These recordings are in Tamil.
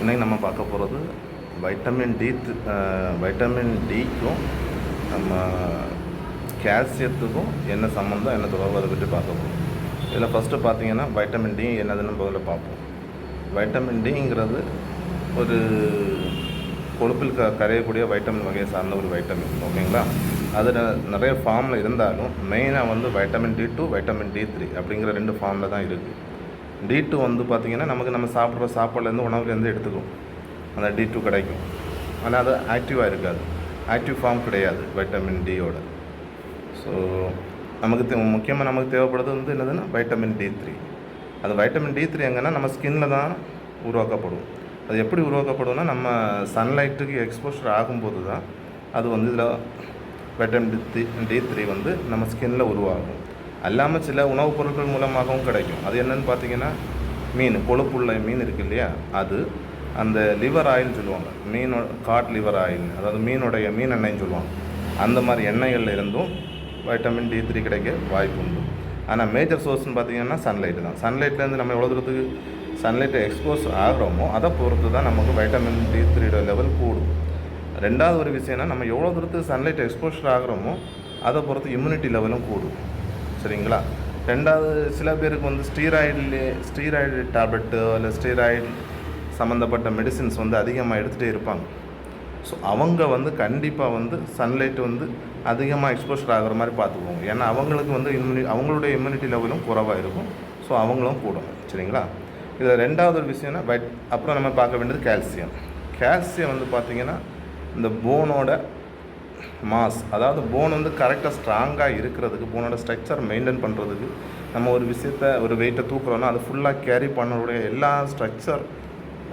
இன்றைக்கி நம்ம பார்க்க போகிறது வைட்டமின் டி வைட்டமின் டிக்கும் நம்ம கால்சியத்துக்கும் என்ன சம்மந்தம் என்ன தொடர்பு அதை பற்றி பார்க்க போகிறோம் இதில் ஃபஸ்ட்டு பார்த்தீங்கன்னா வைட்டமின் டி என்னதுன்னு முதல்ல பார்ப்போம். வைட்டமின் டிங்கிறது ஒரு கொழுப்பில் க கரையக்கூடிய வைட்டமின் வகையை சார்ந்த ஒரு வைட்டமின் ஓகேங்களா அதில் நிறைய ஃபார்மில் இருந்தாலும் மெயினாக வந்து vitamin D two vitamin D three அப்படிங்கிற ரெண்டு ஃபார்மில் தான் இருக்குது டி டூ வந்து பார்த்திங்கன்னா நமக்கு நம்ம சாப்பிட்ற சாப்பாடுலேருந்து உணவுலேருந்து எடுத்துக்கும். அந்த டி டூ கிடைக்கும். ஆனால் அது ஆக்டிவாக இருக்காது. ஆக்டிவ் ஃபார்ம் கிடையாது வைட்டமின் டியோட ஸோ நமக்கு தே முக்கியமாக நமக்கு தேவைப்படுறது வந்து என்னதுன்னா வைட்டமின் டி த்ரீ அது வைட்டமின் டி த்ரீ எங்கன்னா நம்ம ஸ்கின்னில் தான் உருவாக்கப்படும். அது எப்படி உருவாக்கப்படும்னா நம்ம சன்லைட்டுக்கு எக்ஸ்போஷர் ஆகும்போது தான் அது வந்து இதில் vitamin D three D three வந்து நம்ம ஸ்கின்னில் உருவாகும். அல்லாமல் சில உணவுப் பொருட்கள் மூலமாகவும் கிடைக்கும். அது என்னன்னு பார்த்தீங்கன்னா மீன் கொழுப்புள்ள மீன் இருக்கு இல்லையா? அது அந்த லிவர் ஆயில்னு சொல்லுவாங்க. மீனோ காட் லிவர் ஆயில் அதாவது மீனுடைய மீன் எண்ணெய்ன்னு சொல்லுவாங்க. அந்த மாதிரி எண்ணெய்களில் இருந்தும் வைட்டமின் டி த்ரீ கிடைக்க வாய்ப்பு உண்டு. ஆனால் மேஜர் சோர்ஸ்னு பார்த்தீங்கன்னா சன்லைட் தான். சன்லைட்லேருந்து நம்ம எவ்வளோ தூரத்துக்கு சன்லைட்டை எக்ஸ்போஸ் ஆகிறோமோ அதை பொறுத்து தான் நமக்கு வைட்டமின் டி த்ரீயோட லெவல் கூடும். ரெண்டாவது ஒரு விஷயம்னா நம்ம எவ்வளோ தூரத்துக்கு சன்லைட் எக்ஸ்போஷர் ஆகிறோமோ அதை பொறுத்து இம்யூனிட்டி லெவலும் கூடும். சரிங்களா ரெண்டாவது சில பேருக்கு வந்து ஸ்டீராய்டு ஸ்டீராய்டு டேப்லெட்டு இல்லை ஸ்டீராய்டு சம்மந்தப்பட்ட மெடிசின்ஸ் வந்து அதிகமாக எடுத்துகிட்டே இருப்பாங்க. ஸோ அவங்க வந்து கண்டிப்பாக வந்து சன்லைட் வந்து அதிகமாக எக்ஸ்போஷர் ஆகிற மாதிரி பார்த்துக்குவோங்க ஏன்னா அவங்களுக்கு வந்து இம்யூனி அவங்களுடைய இம்யூனிட்டி லெவலும் குறைவாக இருக்கும். ஸோ அவங்களும் கூடும். சரிங்களா? இதில் ரெண்டாவது ஒரு விஷயம்னா வைட் அப்புறம் நம்ம பார்க்க வேண்டியது கால்சியம் கால்சியம் வந்து பார்த்திங்கன்னா இந்த போனோட மாஸ் அதாவது போன் வந்து கரெக்டாக ஸ்ட்ராங்காக இருக்கிறதுக்கு போனோட ஸ்ட்ரக்சர் மெயின்டைன் பண்ணுறதுக்கு நம்ம ஒரு விஷயத்த ஒரு வெயிட்டை தூக்குறோன்னா அது ஃபுல்லாக கேரி பண்ணக்கூடிய எல்லா ஸ்ட்ரக்சர்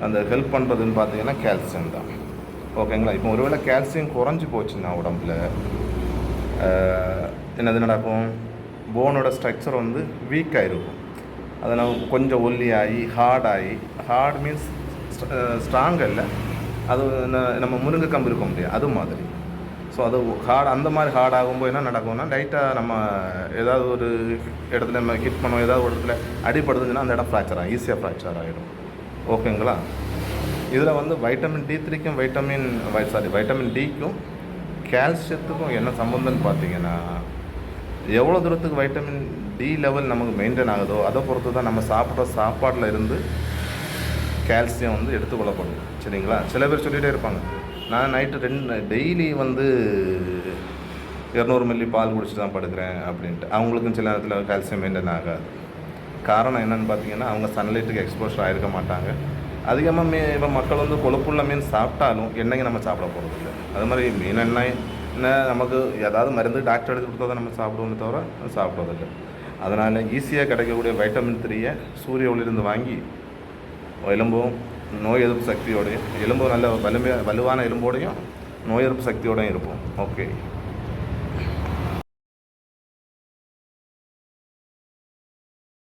அந்த ஹெல்ப் பண்ணுறதுன்னு பார்த்தீங்கன்னா கால்சியம் தான். ஓகேங்களா இப்போ ஒருவேளை கால்சியம் குறைஞ்சி போச்சுன்னா உடம்புல என்னது நடக்கும்? போனோட ஸ்ட்ரக்சர் வந்து வீக்காக இருக்கும் அதை நம்ம கொஞ்சம் ஒல்லியாகி ஹார்டாகி ஹார்ட் மீன்ஸ் ஸ்ட்ராங் இல்லை. அது நம்ம முருங்கை கம்பு இருக்கும் முடியாது. அது மாதிரி. ஸோ அது ஹார்ட் அந்த மாதிரி ஹார்ட் ஆகும்போது என்ன நடக்கும்னா லைட்டாக நம்ம ஏதாவது ஒரு இடத்துல நம்ம ஹிட் பண்ணோம் ஏதாவது ஒரு இடத்துல அடிபடுதுன்னா அந்த இடம் ஃப்ராக்சர் ஆகும் ஈஸியாக ஃப்ராக்சர் ஆகிடும். ஓகேங்களா இதில் வந்து வைட்டமின் டி த்ரீக்கும் வைட்டமின் சாரி வைட்டமின் டிக்கும் கால்சியத்துக்கும் என்ன சம்மந்தம்னு பார்த்தீங்கன்னா எவ்வளோ தூரத்துக்கு வைட்டமின் டி லெவல் நமக்கு மெயின்டைன் ஆகுதோ அதை பொறுத்து தான் நம்ம சாப்பிட்ற சாப்பாட்டில் இருந்து கால்சியம் வந்து எடுத்துக்கொள்ளப்படும். சரிங்களா? சில பேர் சொல்லிகிட்டே இருப்பாங்க. நான் நைட்டு ரெண்டு டெய்லி வந்து இரநூறு மில்லி பால் குடிச்சிட்டு தான் படுக்கிறேன் அப்படின்ட்டு. அவங்களுக்கும் சில நேரத்தில் கால்சியம் மெயின்டைன் ஆகாது. காரணம் என்னன்னு பார்த்தீங்கன்னா அவங்க சன்லைட்டுக்கு எக்ஸ்போஷர் ஆகிருக்க மாட்டாங்க. அதிகமாக மீ இப்போ மக்கள் வந்து கொழுப்புள்ள மீன் சாப்பிட்டாலும் எண்ணெய் நம்ம சாப்பிட போகிறதில்ல அது மாதிரி மீன் எண்ணெய் என்ன நமக்கு ஏதாவது மருந்து டாக்டர் எடுத்து கொடுத்தா தான் நம்ம சாப்பிடுவோமே தவிர சாப்பிட்றதில்ல அதனால் ஈஸியாக கிடைக்கக்கூடிய வைட்டமின் த்ரீயை சூரிய ஒளியிலிருந்து வாங்கி எலும்பும் நோய் எதிர்ப்பு சக்தியோடையும் எலும்பு நல்ல வலிமையாக வலுவான எலும்போடையும் நோய் எதிர்ப்பு சக்தியோடையும் இருப்போம். ஓகே